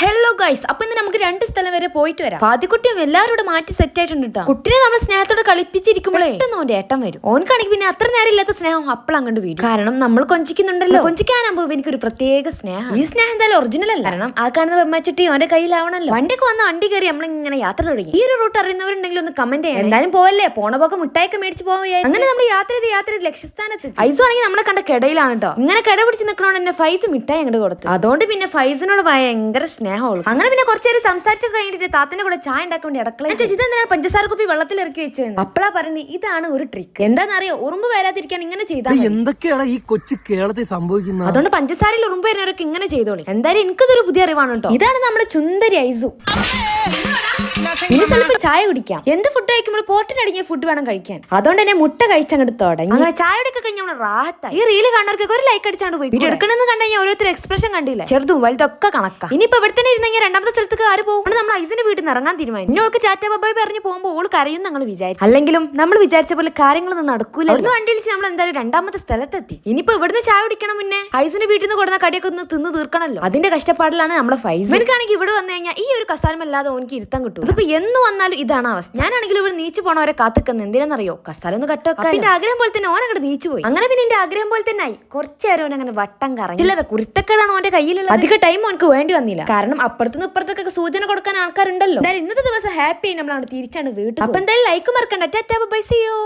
Hello guys അപ്പൊ ഇന്ന് നമുക്ക് രണ്ട് സ്ഥലം വരെ പോയിട്ട് വരാം. ആദ്യക്കുട്ടിയും എല്ലാവരോടും മാറ്റി സെറ്റ് ആയിട്ടുണ്ട് കേട്ടോ കുട്ടിനെ നമ്മൾ സ്നേഹത്തോടെ കളിപ്പിച്ചിരിക്കുമ്പോഴേ പെട്ടെന്ന് ഓന്റെ ഏട്ടൻ വരും. ഓൻക്കാണെങ്കിൽ പിന്നെ അത്ര നേരം ഇല്ലാത്ത സ്നേഹം അപ്പോൾ അങ്ങോട്ട് വരും. കാരണം നമ്മൾ കൊഞ്ചിക്കുന്നുണ്ടല്ലോ. കൊഞ്ചിക്കാനാകുമ്പോൾ എനിക്കൊരു പ്രത്യേക സ്നേഹം. ഈ സ്നേഹം എന്തായാലും ഒറിജിനൽ അല്ല. കാരണം ആ കാണുന്ന വെമ്മച്ചിട്ടി ഓന്റെ കയ്യിലാവണല്ലോ. വണ്ടിയൊക്കെ വന്ന വണ്ടി കയറി നമ്മളിങ്ങനെ യാത്ര തുടങ്ങി. ഈ ഒരു റൂട്ട് അറിയുന്നവരുണ്ടെങ്കിൽ ഒന്ന് കമന്റ് ചെയ്യാം എന്തായാലും പോവല്ലേ? പോണ പോക്കെ മിഠായിക്ക് മേടിച്ച് പോവുകയായി അങ്ങനെ നമ്മൾ യാത്ര ചെയ്ത് യാത്ര ചെയ്ത് ലക്ഷ്യസ്ഥാനത്ത് ഐസോ ആണെങ്കിൽ നമ്മളെ കണ്ട കിടയിലാണ് കേട്ടോ ഇങ്ങനെ കിട പിടിച്ച് നിൽക്കണോണ്ട് എന്നെ ഫൈസ് മിഠായി അങ്ങോട്ട് കൊടുത്തു. അതുകൊണ്ട് പിന്നെ ഫൈസിനോട് ഭയങ്കര സ്നേഹമുള്ളൂ. അങ്ങനെ പിന്നെ കുറച്ചേരം സംസാരിച്ചു സംസാരിച്ചൊക്കെ കഴിഞ്ഞിട്ട് താത്തന്റെ കൂടെ ചായ ഉണ്ടാക്കാൻ വേണ്ടി അടുക്കള ചോദിച്ചു ഇതെന്തിനാണ് പഞ്ചസാര കുപ്പി വെള്ളത്തിൽ ഇറക്കി വെച്ചത് അപ്പളാ പറഞ്ഞു ഇതാണ് ഒരു ട്രിക്ക് എന്താണെന്നറിയോ ഉറുമ്പ് വരാതിരിക്കാൻ ഇങ്ങനെ ചെയ്താൽ മതി. എന്തൊക്കെയാണ് ഈ കൊച്ചു കേരളത്തിൽ സംഭവിക്കുന്നത്? അതുകൊണ്ട് പഞ്ചസാരയിൽ ഉറുമ്പ് വരുന്നവരൊക്കെ ഇങ്ങനെ ചെയ്തോളി. എന്തായാലും എനിക്കതൊരു പുതിയ അറിവാണ് കേട്ടോ. ഇതാണ് നമ്മുടെ ചുന്ദരി ഐസു. ഇനി സ്വല്പം ചായ കുടിക്കാം. എന്ത് ഫുഡ് കഴിക്കുമ്പോൾ പോർട്ടിനടങ്ങിയ ഫുഡ് വേണം കഴിക്കാൻ? അതുകൊണ്ട് തന്നെ മുട്ട കഴിച്ചങ്ങോട്ട് തുടങ്ങി. അങ്ങനെ ചായയുടെ ഒക്കെ കഴിഞ്ഞ നമ്മൾ ഈ റീൽ കാണുന്നവർക്കൊക്കെ ഒരു ലൈക്ക് അടിച്ചാണ്ട് പോയി. വീഡിയോ എടുക്കണമെന്ന് കണ്ടു കഴിഞ്ഞാൽ ഓരോരുത്തർ എക്സ്പ്രഷൻ കണ്ടില്ല? ചെറുതും വലുതൊക്കെ കണക്കാ. ഇനിയിപ്പോ ഇവിടെ തന്നെ ഇരുന്നെങ്കിൽ രണ്ടാമത്തെ സ്ഥലത്തേക്ക് ആര് പോകും? നമ്മൾ ഐസിന്റെ വീട്ടിൽ നിന്ന് ഇറങ്ങാൻ തീരുമാനിച്ചു. ഇനി ഓൾക്ക് ചാറ്റ ബബായി പറഞ്ഞു പോകുമ്പോൾ ഓൾ കരയും ഞങ്ങൾ വിചാരിച്ചു. അല്ലെങ്കിലും നമ്മൾ വിചാരിച്ച പോലെ കാര്യങ്ങളൊന്നും നടക്കൂല ഒന്ന് വണ്ടിയിൽ നമ്മൾ എന്തായാലും രണ്ടാമത്തെ സ്ഥലത്തെത്തി. ഇനിയിപ്പോ ഇവിടുന്ന് ചായ കുടിക്കണം മുന്നേ. ഐസിന്റെ വീട്ടിൽ നിന്ന് കൊടുന്ന കടിയൊക്കെ ഒന്ന് തിന്ന് തീർക്കണല്ലോ. അതിന്റെ കഷ്ടപ്പാടിലാണ് നമ്മളെ ഫൈസ്. എനിക്കാണെങ്കിൽ ഇവിടെ വന്നു കഴിഞ്ഞാൽ ഈ ഒരു കസാലമല്ലാതെ ഓനിക്ക് ഇരുത്തം കിട്ടും. ഇതിപ്പോ എന്ന് വന്നാലും ഇതാണ് അവസ്ഥ. ഞാനാണെങ്കിൽ ഇവിടെ നീച്ചു പോണവരെ കാത്തിക്കുന്ന എന്തിനാണെന്നറിയോ കസാലൊന്ന് കട്ടൊക്കെ എന്റെ ആഗ്രഹം പോലെ തന്നെ ഓൻ അങ്ങോട്ട് നീച്ചു പോയി. അങ്ങനെ പിന്നെ എന്റെ ആഗ്രഹം പോലെ തന്നെ ആയി. കുറച്ചു നേരം അങ്ങനെ വട്ടം കറങ്ങി. ചില്ലറ കുരുത്തക്കേടാണ് ഓന്റെ കയ്യിലുള്ള അധിക ടൈം ഓനക്ക് വേണ്ടി വന്നില്ല. കാരണം അപ്പുറത്തുനിന്ന് ഇപ്പുറത്തൊക്കെ സൂചന കൊടുക്കാൻ ആൾക്കാരുണ്ടല്ലോ. എന്തായാലും ഇന്നത്തെ ദിവസം ഹാപ്പി നമ്മൾ അങ്ങോട്ട് തിരിച്ചാണ് വീട്ടിൽ അപ്പൊ എന്തായാലും ലൈക്ക് മറക്കണ്ട. ടാറ്റാ ബൈ സിയോ